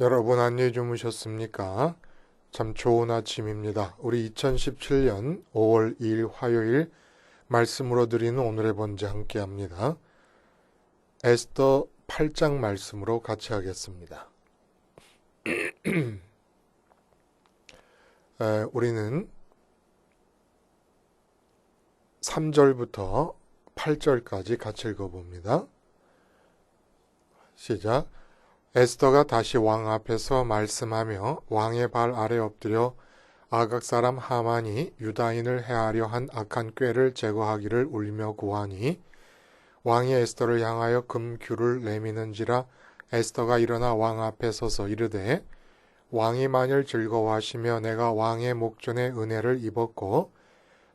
여러분 안녕히 주무셨습니까? 참 좋은 아침입니다. 우리 2017년 5월 2일 화요일 말씀으로 드리는 오늘의 번제 함께 합니다. 에스더 8장 말씀으로 같이 하겠습니다. 에, 우리는 3절부터 8절까지 같이 읽어봅니다. 시작. 에스더가 다시 왕 앞에서 말씀하며 왕의 발 아래 엎드려 아각 사람 하만이 유다인을 해하려 한 악한 꾀를 제거하기를 울며 구하니 왕이 에스더를 향하여 금규를 내미는지라 에스더가 일어나 왕 앞에 서서 이르되 왕이 만일 즐거워하시며 내가 왕의 목전에 은혜를 입었고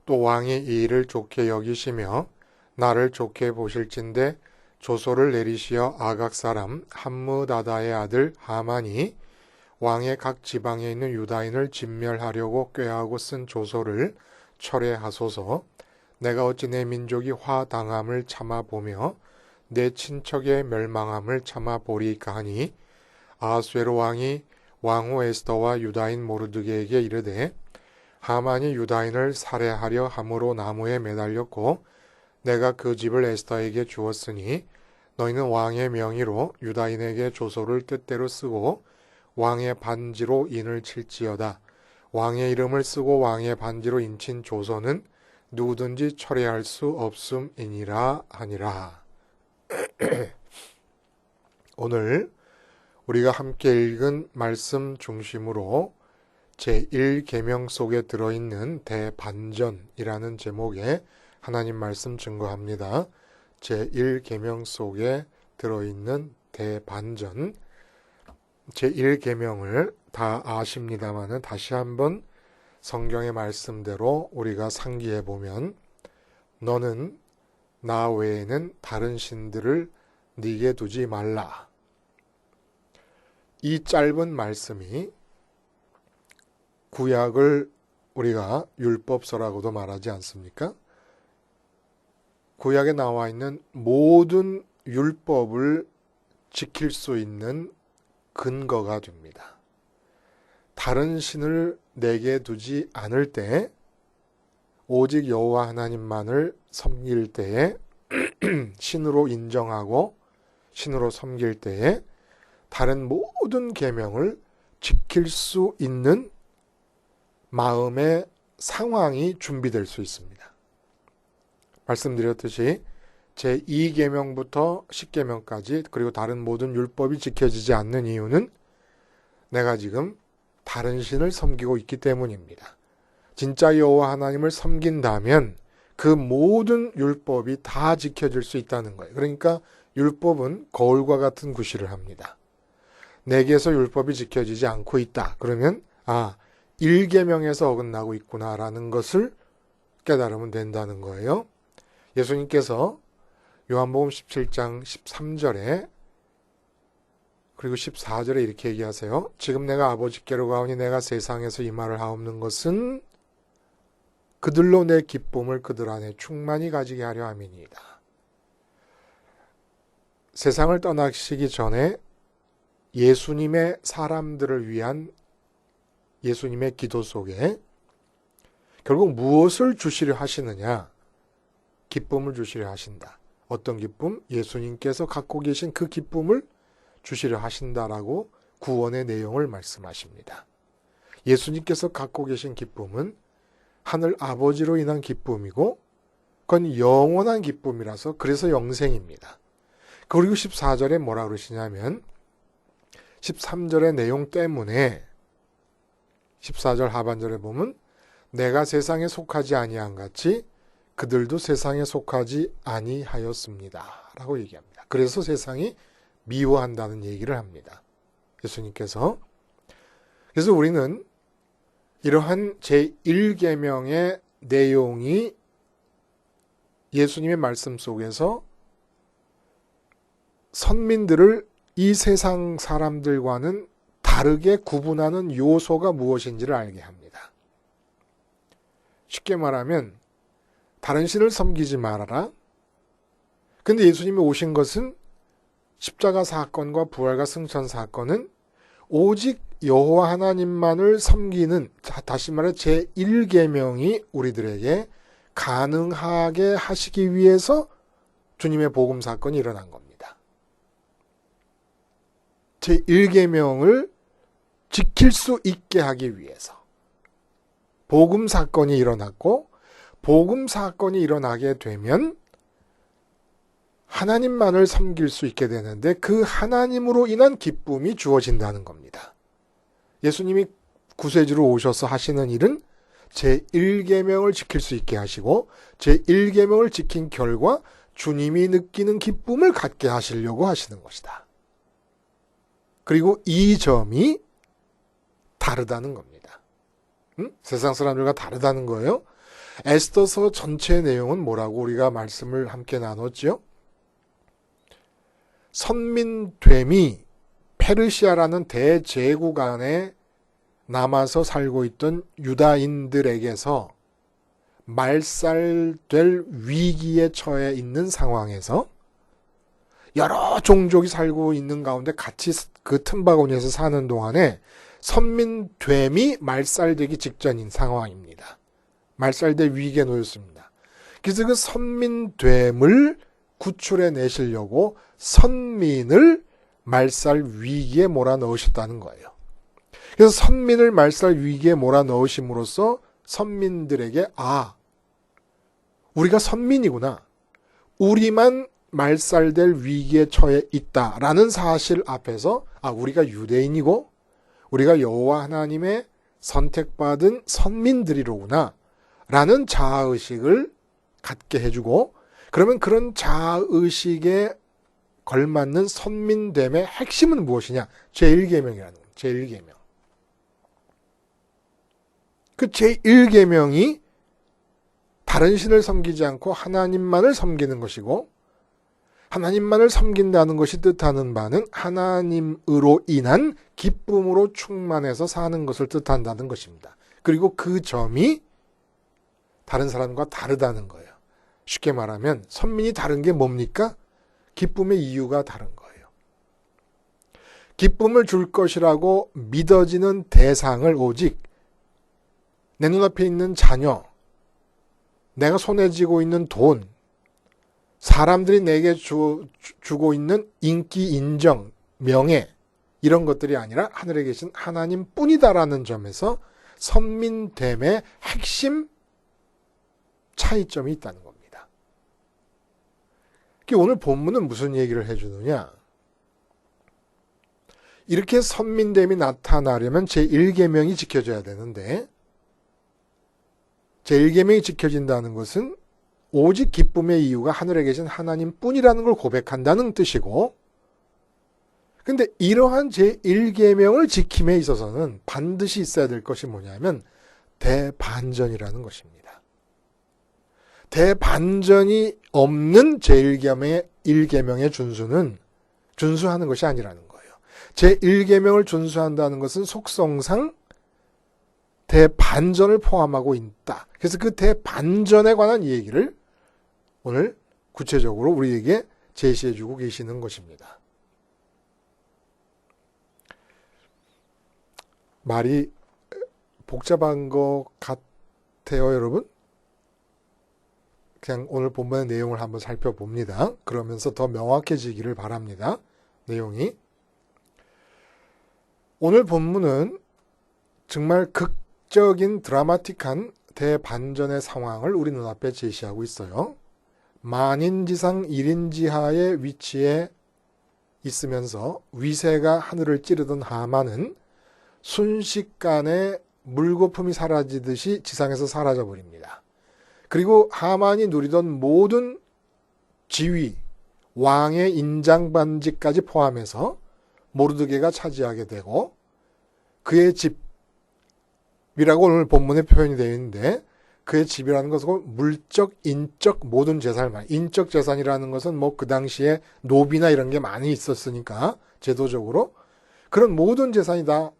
또 왕이 이 일을 좋게 여기시며 나를 좋게 보실진데 조소를 내리시어 아각 사람 함무다다의 아들 하만이 왕의 각 지방에 있는 유다인을 진멸하려고 꾀하고 쓴 조소를 철회하소서. 내가 어찌 내 민족이 화당함을 참아 보며 내 친척의 멸망함을 참아 보리까 하니 아수에로 왕이 왕후 에스더와 유다인 모르드게에게 이르되 하만이 유다인을 살해하려 함으로 나무에 매달렸고 내가 그 집을 에스더에게 주었으니 너희는 왕의 명의로 유다인에게 조소를 뜻대로 쓰고 왕의 반지로 인을 칠지어다. 왕의 이름을 쓰고 왕의 반지로 인친 조소는 누구든지 철회할 수 없음이니라 하니라. 오늘 우리가 함께 읽은 말씀 중심으로 제1계명 속에 들어있는 대반전이라는 제목의 하나님 말씀 증거합니다. 제1계명 속에 들어있는 대반전 제1계명을 다 아십니다만은 다시 한번 성경의 말씀대로 우리가 상기해 보면 너는 나 외에는 다른 신들을 네게 두지 말라. 이 짧은 말씀이 구약을 우리가 율법서라고도 말하지 않습니까? 구약에 나와 있는 모든 율법을 지킬 수 있는 근거가 됩니다. 다른 신을 내게 두지 않을 때 오직 여호와 하나님만을 섬길 때에 신으로 인정하고 신으로 섬길 때에 다른 모든 계명을 지킬 수 있는 마음의 상황이 준비될 수 있습니다. 말씀드렸듯이 제2계명부터 10계명까지 그리고 다른 모든 율법이 지켜지지 않는 이유는 내가 지금 다른 신을 섬기고 있기 때문입니다. 진짜 여호와 하나님을 섬긴다면 그 모든 율법이 다 지켜질 수 있다는 거예요. 그러니까 율법은 거울과 같은 구실을 합니다. 내게서 율법이 지켜지지 않고 있다. 그러면 아, 1계명에서 어긋나고 있구나라는 것을 깨달으면 된다는 거예요. 예수님께서 요한복음 17장 13절에 그리고 14절에 이렇게 얘기하세요. 지금 내가 아버지께로 가오니 내가 세상에서 이 말을 하옵는 것은 그들로 내 기쁨을 그들 안에 충만히 가지게 하려 함이니이다. 세상을 떠나시기 전에 예수님의 사람들을 위한 예수님의 기도 속에 결국 무엇을 주시려 하시느냐? 기쁨을 주시려 하신다. 어떤 기쁨? 예수님께서 갖고 계신 그 기쁨을 주시려 하신다라고 구원의 내용을 말씀하십니다. 예수님께서 갖고 계신 기쁨은 하늘 아버지로 인한 기쁨이고 그건 영원한 기쁨이라서 그래서 영생입니다. 그리고 14절에 뭐라 그러시냐면 13절의 내용 때문에 14절 하반절에 보면 내가 세상에 속하지 아니한 같이 그들도 세상에 속하지 아니하였습니다. 라고 얘기합니다. 그래서 세상이 미워한다는 얘기를 합니다. 예수님께서. 그래서 우리는 이러한 제1계명의 내용이 예수님의 말씀 속에서 선민들을 이 세상 사람들과는 다르게 구분하는 요소가 무엇인지를 알게 합니다. 쉽게 말하면 다른 신을 섬기지 말아라. 근데 예수님이 오신 것은 십자가 사건과 부활과 승천 사건은 오직 여호와 하나님만을 섬기는 자, 다시 말해 제 1계명이 우리들에게 가능하게 하시기 위해서 주님의 복음 사건이 일어난 겁니다. 제 1계명을 지킬 수 있게 하기 위해서 복음 사건이 일어났고 복음 사건이 일어나게 되면 하나님만을 섬길 수 있게 되는데 그 하나님으로 인한 기쁨이 주어진다는 겁니다. 예수님이 구세주로 오셔서 하시는 일은 제 1계명을 지킬 수 있게 하시고 제 1계명을 지킨 결과 주님이 느끼는 기쁨을 갖게 하시려고 하시는 것이다. 그리고 이 점이 다르다는 겁니다. 응? 세상 사람들과 다르다는 거예요. 에스더서 전체 내용은 뭐라고 우리가 말씀을 함께 나눴죠? 선민됨이 페르시아라는 대제국 안에 남아서 살고 있던 유다인들에게서 말살될 위기에 처해 있는 상황에서 여러 종족이 살고 있는 가운데 같이 그 틈바구니에서 사는 동안에 선민됨이 말살되기 직전인 상황입니다. 말살될 위기에 놓였습니다. 그래서 그 선민됨을 구출해 내시려고 선민을 말살 위기에 몰아 넣으셨다는 거예요. 그래서 선민을 말살 위기에 몰아 넣으심으로써 선민들에게 아 우리가 선민이구나. 우리만 말살될 위기에 처해 있다라는 사실 앞에서 아 우리가 유대인이고 우리가 여호와 하나님의 선택받은 선민들이로구나 라는 자아의식을 갖게 해주고 그러면 그런 자아의식에 걸맞는 선민됨의 핵심은 무엇이냐? 제1계명이라는 겁니다. 제1계명. 그 제1계명이 다른 신을 섬기지 않고 하나님만을 섬기는 것이고 하나님만을 섬긴다는 것이 뜻하는 바는 하나님으로 인한 기쁨으로 충만해서 사는 것을 뜻한다는 것입니다. 그리고 그 점이 다른 사람과 다르다는 거예요. 쉽게 말하면 선민이 다른 게 뭡니까? 기쁨의 이유가 다른 거예요. 기쁨을 줄 것이라고 믿어지는 대상을 오직 내 눈앞에 있는 자녀, 내가 손에 쥐고 있는 돈, 사람들이 내게 주, 주고 있는 인기, 인정, 명예, 이런 것들이 아니라 하늘에 계신 하나님 뿐이다라는 점에서 선민됨의 핵심 차이점이 있다는 겁니다. 오늘 본문은 무슨 얘기를 해주느냐? 이렇게 선민됨이 나타나려면 제1계명이 지켜져야 되는데 제1계명이 지켜진다는 것은 오직 기쁨의 이유가 하늘에 계신 하나님 뿐이라는 걸 고백한다는 뜻이고 근데 이러한 제1계명을 지킴에 있어서는 반드시 있어야 될 것이 뭐냐면 대반전이라는 것입니다. 대반전이 없는 제1계명의 1계명의 준수는 준수하는 것이 아니라는 거예요. 제1계명을 준수한다는 것은 속성상 대반전을 포함하고 있다. 그래서 그 대반전에 관한 얘기를 오늘 구체적으로 우리에게 제시해 주고 계시는 것입니다. 말이 복잡한 것 같아요, 여러분? 그냥 오늘 본문의 내용을 한번 살펴봅니다. 그러면서 더 명확해지기를 바랍니다. 내용이. 오늘 본문은 정말 극적인 드라마틱한 대반전의 상황을 우리 눈앞에 제시하고 있어요. 만인지상 1인지하의 위치에 있으면서 위세가 하늘을 찌르던 하만은 순식간에 물거품이 사라지듯이 지상에서 사라져 버립니다. 그리고 하만이 누리던 모든 지위, 왕의 인장 반지까지 포함해서 모르드게가 차지하게 되고 그의 집이라고 오늘 본문에 표현이 되어 있는데 그의 집이라는 것은 물적, 인적 모든 재산을 말. 인적 재산이라는 것은 뭐 그 당시에 노비나 이런 게 많이 있었으니까 제도적으로 그런 모든 재산이 다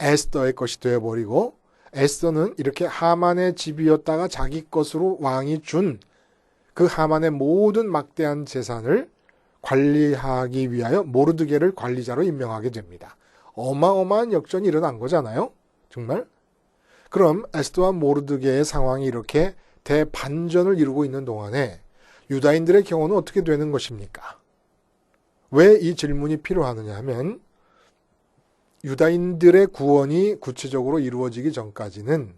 에스더의 것이 되어버리고 에스더는 이렇게 하만의 집이었다가 자기 것으로 왕이 준 그 하만의 모든 막대한 재산을 관리하기 위하여 모르드게를 관리자로 임명하게 됩니다. 어마어마한 역전이 일어난 거잖아요. 정말. 그럼 에스더와 모르드게의 상황이 이렇게 대반전을 이루고 있는 동안에 유다인들의 경우는 어떻게 되는 것입니까? 왜 이 질문이 필요하느냐 하면 유다인들의 구원이 구체적으로 이루어지기 전까지는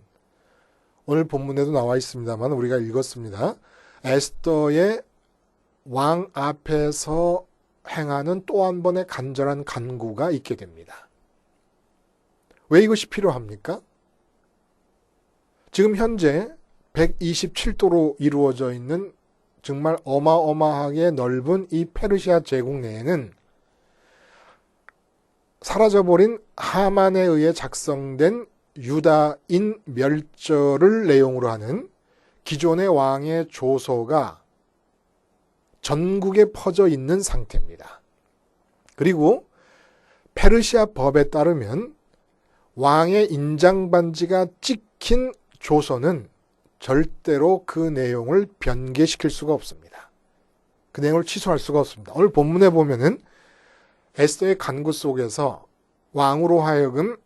오늘 본문에도 나와 있습니다만 우리가 읽었습니다. 에스더의 왕 앞에서 행하는 또 한 번의 간절한 간구가 있게 됩니다. 왜 이것이 필요합니까? 지금 현재 127도로 이루어져 있는 정말 어마어마하게 넓은 이 페르시아 제국 내에는 사라져버린 하만에 의해 작성된 유다인 멸절을 내용으로 하는 기존의 왕의 조서가 전국에 퍼져 있는 상태입니다. 그리고 페르시아 법에 따르면 왕의 인장 반지가 찍힌 조서는 절대로 그 내용을 변개시킬 수가 없습니다. 그 내용을 취소할 수가 없습니다. 오늘 본문에 보면은 에스더의 간구 속에서 왕으로 하여금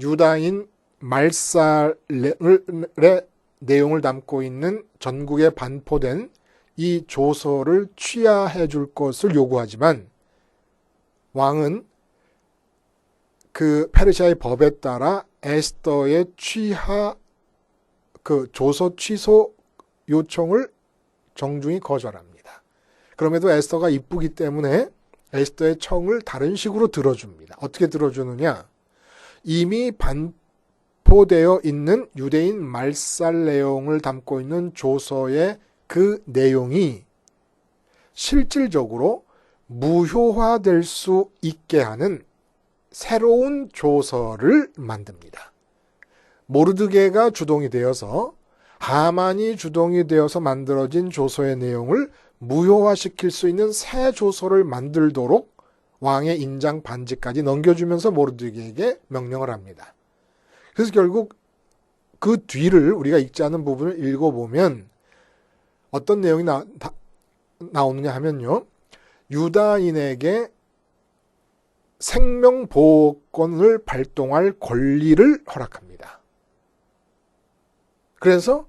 유다인 말살의 내용을 담고 있는 전국에 반포된 이 조서를 취하해 줄 것을 요구하지만 왕은 그 페르시아의 법에 따라 에스더의 취하 그 조서 취소 요청을 정중히 거절합니다. 그럼에도 에스더가 이쁘기 때문에 에스더의 청을 다른 식으로 들어줍니다. 어떻게 들어주느냐? 이미 반포되어 있는 유대인 말살 내용을 담고 있는 조서의 그 내용이 실질적으로 무효화될 수 있게 하는 새로운 조서를 만듭니다. 모르드게가 주동이 되어서 하만이 주동이 되어서 만들어진 조서의 내용을 무효화시킬 수 있는 새 조서를 만들도록 왕의 인장 반지까지 넘겨주면서 모르드게에게 명령을 합니다. 그래서 결국 그 뒤를 우리가 읽지 않은 부분을 읽어보면 어떤 내용이 나, 다, 나오느냐 하면요. 유다인에게 생명보호권을 발동할 권리를 허락합니다. 그래서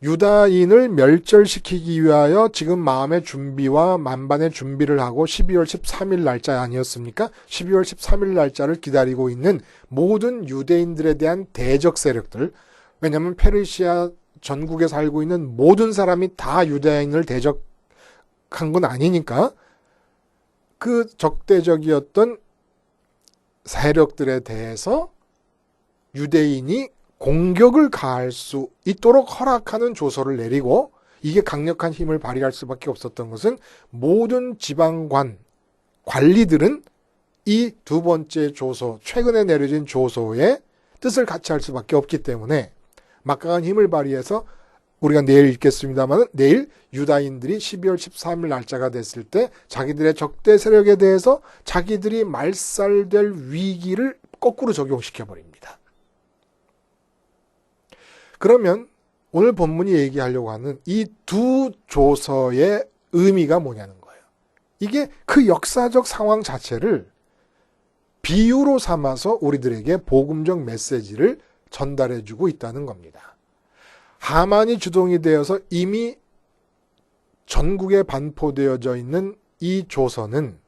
유다인을 멸절시키기 위하여 지금 마음의 준비와 만반의 준비를 하고 12월 13일 날짜 아니었습니까? 12월 13일 날짜를 기다리고 있는 모든 유대인들에 대한 대적 세력들. 왜냐하면 페르시아 전국에 살고 있는 모든 사람이 다 유대인을 대적한 건 아니니까 그 적대적이었던 세력들에 대해서 유대인이 공격을 가할 수 있도록 허락하는 조서를 내리고 이게 강력한 힘을 발휘할 수밖에 없었던 것은 모든 지방관 관리들은 이 두 번째 조서, 최근에 내려진 조서의 뜻을 같이 할 수밖에 없기 때문에 막강한 힘을 발휘해서 우리가 내일 읽겠습니다만 내일 유다인들이 12월 13일 날짜가 됐을 때 자기들의 적대 세력에 대해서 자기들이 말살될 위기를 거꾸로 적용시켜 버립니다. 그러면 오늘 본문이 얘기하려고 하는 이 두 조서의 의미가 뭐냐는 거예요. 이게 그 역사적 상황 자체를 비유로 삼아서 우리들에게 복음적 메시지를 전달해 주고 있다는 겁니다. 하만이 주동이 되어서 이미 전국에 반포되어져 있는 이 조선은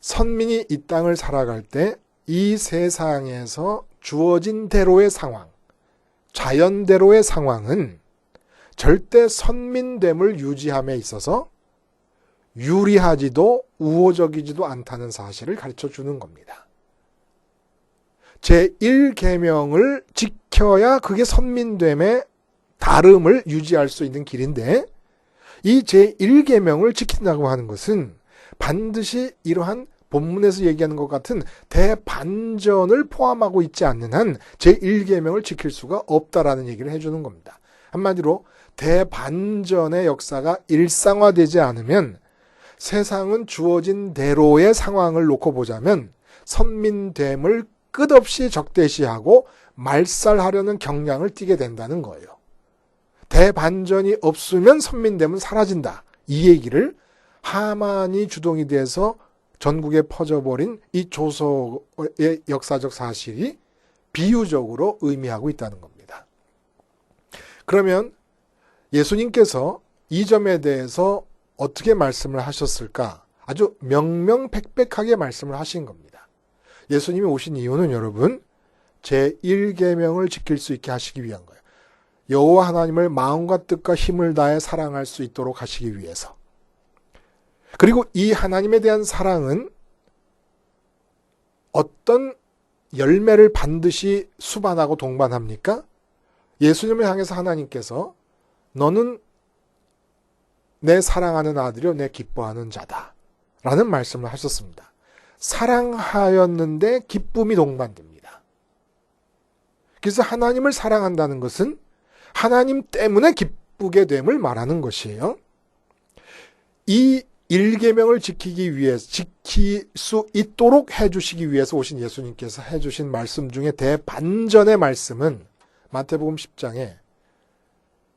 선민이 이 땅을 살아갈 때 이 세상에서 주어진 대로의 상황, 자연대로의 상황은 절대 선민됨을 유지함에 있어서 유리하지도 우호적이지도 않다는 사실을 가르쳐 주는 겁니다. 제1계명을 지켜야 그게 선민됨의 다름을 유지할 수 있는 길인데 이 제1계명을 지킨다고 하는 것은 반드시 이러한 본문에서 얘기하는 것 같은 대반전을 포함하고 있지 않는 한 제1계명을 지킬 수가 없다라는 얘기를 해주는 겁니다. 한마디로 대반전의 역사가 일상화되지 않으면 세상은 주어진 대로의 상황을 놓고 보자면 선민됨을 끝없이 적대시하고 말살하려는 경향을 띠게 된다는 거예요. 대반전이 없으면 선민됨은 사라진다. 이 얘기를 하만이 주동이 돼서 전국에 퍼져버린 이 조서의 역사적 사실이 비유적으로 의미하고 있다는 겁니다. 그러면 예수님께서 이 점에 대해서 어떻게 말씀을 하셨을까? 아주 명명백백하게 말씀을 하신 겁니다. 예수님이 오신 이유는 여러분 제 1계명을 지킬 수 있게 하시기 위한 거예요. 여호와 하나님을 마음과 뜻과 힘을 다해 사랑할 수 있도록 하시기 위해서. 그리고 이 하나님에 대한 사랑은 어떤 열매를 반드시 수반하고 동반합니까? 예수님을 향해서 하나님께서 너는 내 사랑하는 아들이요 내 기뻐하는 자다. 라는 말씀을 하셨습니다. 사랑하였는데 기쁨이 동반됩니다. 그래서 하나님을 사랑한다는 것은 하나님 때문에 기쁘게 됨을 말하는 것이에요. 이 일계명을 지키기 위해 지킬 수 있도록 해주시기 위해서 오신 예수님께서 해주신 말씀 중에 대반전의 말씀은 마태복음 10장에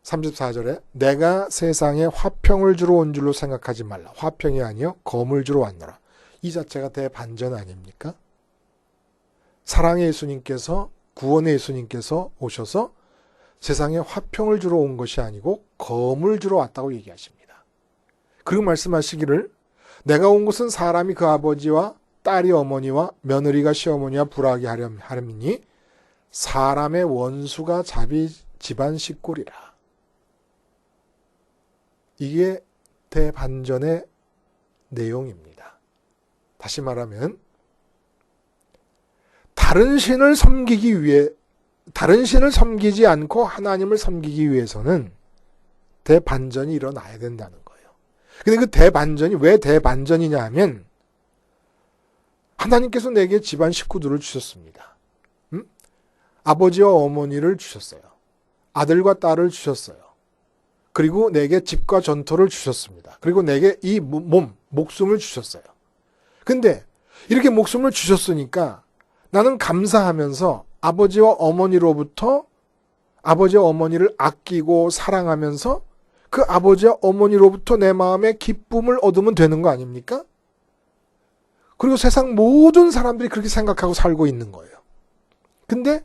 34절에 내가 세상에 화평을 주러 온 줄로 생각하지 말라. 화평이 아니요 검을 주러 왔노라. 이 자체가 대반전 아닙니까? 사랑의 예수님께서 구원의 예수님께서 오셔서 세상에 화평을 주러 온 것이 아니고 검을 주러 왔다고 얘기하십니다. 그리고 말씀하시기를 내가 온 것은 사람이 그 아버지와 딸이 어머니와 며느리가 시어머니와 불하게 하렴이니 사람의 원수가 자비 집안 식구리라. 이게 대반전의 내용입니다. 다시 말하면 다른 신을 섬기기 위해 다른 신을 섬기지 않고 하나님을 섬기기 위해서는 대반전이 일어나야 된다는. 근데 그 대반전이 왜 대반전이냐 하면 하나님께서 내게 집안 식구들을 주셨습니다. 음? 아버지와 어머니를 주셨어요. 아들과 딸을 주셨어요. 그리고 내게 집과 전토를 주셨습니다. 그리고 내게 이 몸, 목숨을 주셨어요. 근데 이렇게 목숨을 주셨으니까 나는 감사하면서 아버지와 어머니로부터 아버지와 어머니를 아끼고 사랑하면서 그 아버지와 어머니로부터 내 마음에 기쁨을 얻으면 되는 거 아닙니까? 그리고 세상 모든 사람들이 그렇게 생각하고 살고 있는 거예요. 근데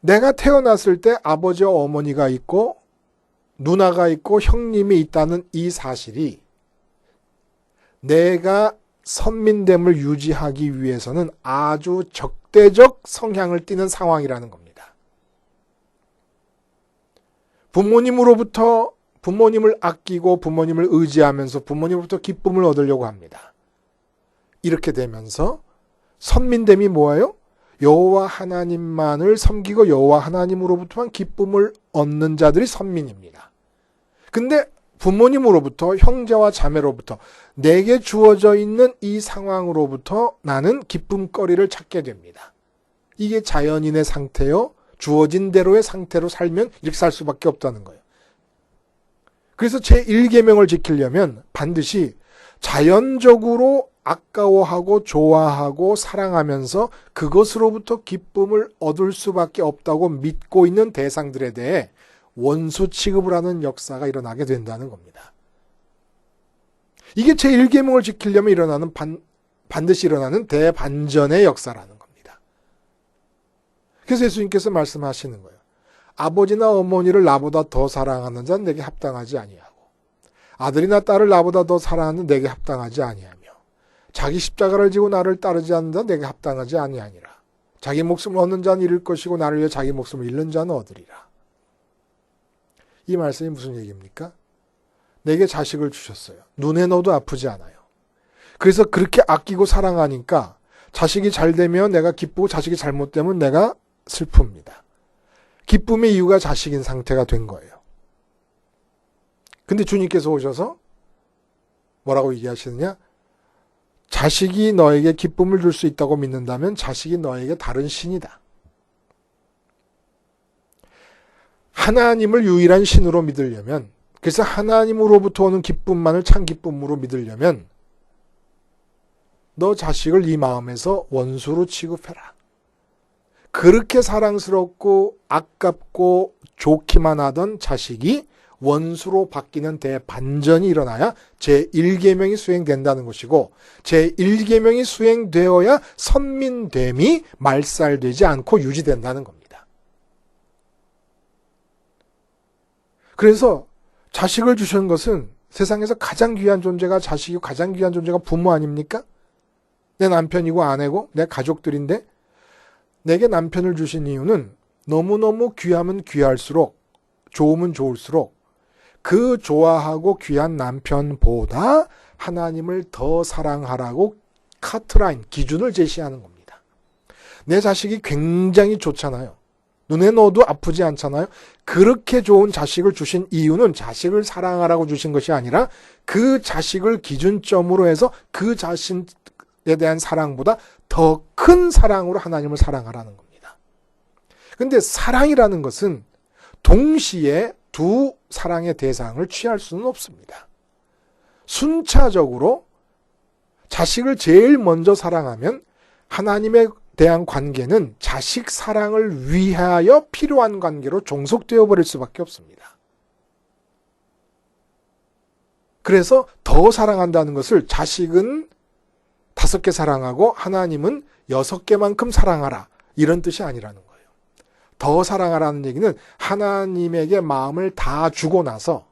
내가 태어났을 때 아버지와 어머니가 있고 누나가 있고 형님이 있다는 이 사실이 내가 선민됨을 유지하기 위해서는 아주 적대적 성향을 띠는 상황이라는 겁니다. 부모님으로부터 부모님을 아끼고 부모님을 의지하면서 부모님으로부터 기쁨을 얻으려고 합니다. 이렇게 되면서 선민됨이 뭐예요? 여호와 하나님만을 섬기고 여호와 하나님으로부터만 기쁨을 얻는 자들이 선민입니다. 근데 부모님으로부터 형제와 자매로부터 내게 주어져 있는 이 상황으로부터 나는 기쁨거리를 찾게 됩니다. 이게 자연인의 상태요. 주어진 대로의 상태로 살면 이렇게 살 수밖에 없다는 거예요. 그래서 제 1계명을 지키려면 반드시 자연적으로 아까워하고 좋아하고 사랑하면서 그것으로부터 기쁨을 얻을 수밖에 없다고 믿고 있는 대상들에 대해 원수 취급을 하는 역사가 일어나게 된다는 겁니다. 이게 제1계명을 지키려면 일어나는 반, 반드시 일어나는 대반전의 역사라는. 그래서 예수님께서 말씀하시는 거예요. 아버지나 어머니를 나보다 더 사랑하는 자는 내게 합당하지 아니하고 아들이나 딸을 나보다 더 사랑하는 내게 합당하지 아니하며 자기 십자가를 지고 나를 따르지 않는 자 내게 합당하지 아니하니라. 자기 목숨을 얻는 자는 잃을 것이고 나를 위해 자기 목숨을 잃는 자는 얻으리라. 이 말씀이 무슨 얘기입니까? 내게 자식을 주셨어요. 눈에 넣어도 아프지 않아요. 그래서 그렇게 아끼고 사랑하니까 자식이 잘 되면 내가 기쁘고 자식이 잘못되면 내가 슬픕니다. 기쁨의 이유가 자식인 상태가 된 거예요. 근데 주님께서 오셔서 뭐라고 얘기하시느냐? 자식이 너에게 기쁨을 줄 수 있다고 믿는다면 자식이 너에게 다른 신이다. 하나님을 유일한 신으로 믿으려면 그래서 하나님으로부터 오는 기쁨만을 참 기쁨으로 믿으려면 너 자식을 네 마음에서 원수로 취급해라. 그렇게 사랑스럽고 아깝고 좋기만 하던 자식이 원수로 바뀌는 대반전이 일어나야 제1계명이 수행된다는 것이고 제1계명이 수행되어야 선민됨이 말살되지 않고 유지된다는 겁니다. 그래서 자식을 주신 것은 세상에서 가장 귀한 존재가 자식이고 가장 귀한 존재가 부모 아닙니까? 내 남편이고 아내고 내 가족들인데 내게 남편을 주신 이유는 너무너무 귀하면 귀할수록 좋으면 좋을수록 그 좋아하고 귀한 남편보다 하나님을 더 사랑하라고 카트라인, 기준을 제시하는 겁니다. 내 자식이 굉장히 좋잖아요. 눈에 넣어도 아프지 않잖아요. 그렇게 좋은 자식을 주신 이유는 자식을 사랑하라고 주신 것이 아니라 그 자식을 기준점으로 해서 그 자신에 대한 사랑보다 더 큰 사랑으로 하나님을 사랑하라는 겁니다. 근데 사랑이라는 것은 동시에 두 사랑의 대상을 취할 수는 없습니다. 순차적으로 자식을 제일 먼저 사랑하면 하나님에 대한 관계는 자식 사랑을 위하여 필요한 관계로 종속되어 버릴 수밖에 없습니다. 그래서 더 사랑한다는 것을 자식은 다섯 개 사랑하고 하나님은 여섯 개만큼 사랑하라. 이런 뜻이 아니라는 거예요. 더 사랑하라는 얘기는 하나님에게 마음을 다 주고 나서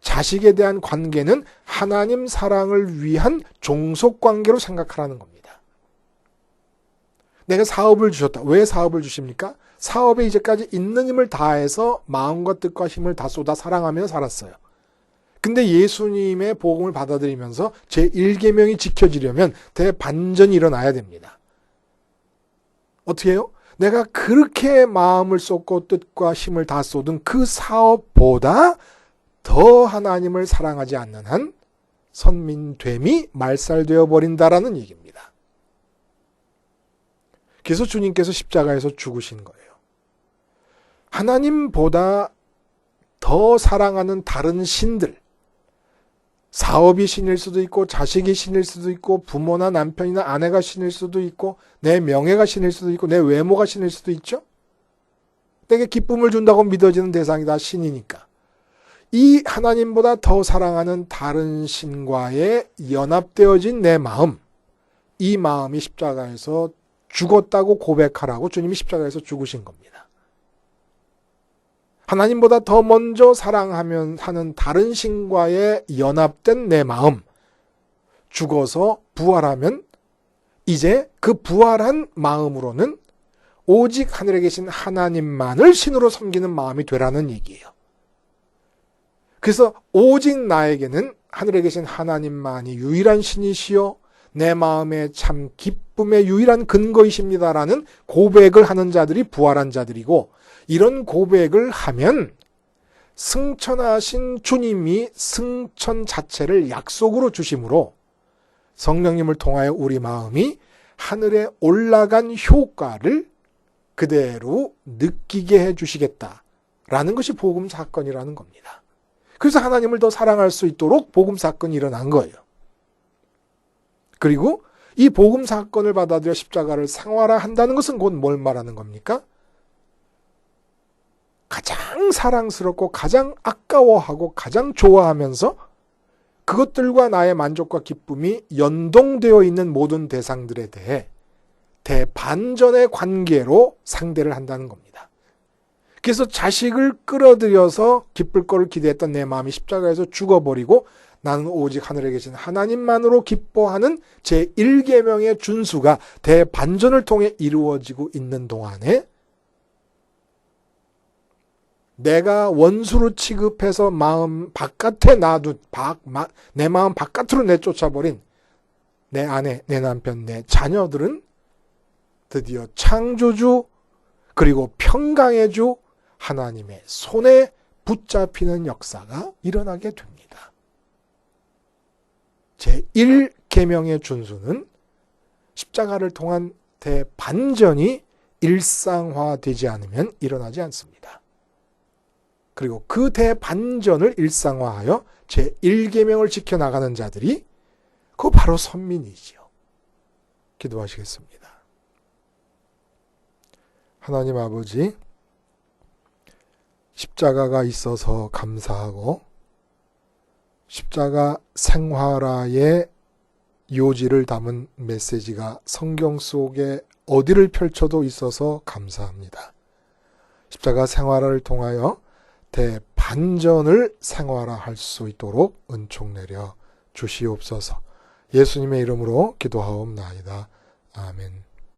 자식에 대한 관계는 하나님 사랑을 위한 종속 관계로 생각하라는 겁니다. 내가 사업을 주셨다. 왜 사업을 주십니까? 사업에 이제까지 있는 힘을 다해서 마음과 뜻과 힘을 다 쏟아 사랑하며 살았어요. 근데 예수님의 복음을 받아들이면서 제 1계명이 지켜지려면 대반전이 일어나야 됩니다. 어떻게 해요? 내가 그렇게 마음을 쏟고 뜻과 힘을 다 쏟은 그 사업보다 더 하나님을 사랑하지 않는 한 선민됨이 말살되어 버린다라는 얘기입니다. 그래서 주님께서 십자가에서 죽으신 거예요. 하나님보다 더 사랑하는 다른 신들, 사업이 신일 수도 있고 자식이 신일 수도 있고 부모나 남편이나 아내가 신일 수도 있고 내 명예가 신일 수도 있고 내 외모가 신일 수도 있죠. 내게 기쁨을 준다고 믿어지는 대상이 다 신이니까. 이 하나님보다 더 사랑하는 다른 신과의 연합되어진 내 마음, 이 마음이 십자가에서 죽었다고 고백하라고 주님이 십자가에서 죽으신 겁니다. 하나님보다 더 먼저 사랑하면 하는 다른 신과의 연합된 내 마음, 죽어서 부활하면 이제 그 부활한 마음으로는 오직 하늘에 계신 하나님만을 신으로 섬기는 마음이 되라는 얘기예요. 그래서 오직 나에게는 하늘에 계신 하나님만이 유일한 신이시요 내 마음의 참 기쁨의 유일한 근거이십니다라는 고백을 하는 자들이 부활한 자들이고 이런 고백을 하면 승천하신 주님이 승천 자체를 약속으로 주심으로 성령님을 통하여 우리 마음이 하늘에 올라간 효과를 그대로 느끼게 해 주시겠다라는 것이 복음 사건이라는 겁니다. 그래서 하나님을 더 사랑할 수 있도록 복음 사건이 일어난 거예요. 그리고 이 복음 사건을 받아들여 십자가를 생활화한다는 것은 곧 뭘 말하는 겁니까? 가장 사랑스럽고 가장 아까워하고 가장 좋아하면서 그것들과 나의 만족과 기쁨이 연동되어 있는 모든 대상들에 대해 대반전의 관계로 상대를 한다는 겁니다. 그래서 자식을 끌어들여서 기쁠 거를 기대했던 내 마음이 십자가에서 죽어버리고 나는 오직 하늘에 계신 하나님만으로 기뻐하는 제 1계명의 준수가 대반전을 통해 이루어지고 있는 동안에 내가 원수로 취급해서 마음 바깥에 놔둔 내 마음 바깥으로 내쫓아버린 내 아내, 내 남편, 내 자녀들은 드디어 창조주 그리고 평강의 주 하나님의 손에 붙잡히는 역사가 일어나게 됩니다. 제1계명의 준수는 십자가를 통한 대반전이 일상화되지 않으면 일어나지 않습니다. 그리고 그 대반전을 일상화하여 제1계명을 지켜나가는 자들이 그 바로 선민이지요. 기도하시겠습니다. 하나님 아버지 십자가가 있어서 감사하고 십자가 생활화의 요지를 담은 메시지가 성경 속에 어디를 펼쳐도 있어서 감사합니다. 십자가 생활화를 통하여 대반전을 생활화할 수 있도록 은총 내려 주시옵소서. 예수님의 이름으로 기도하옵나이다. 아멘.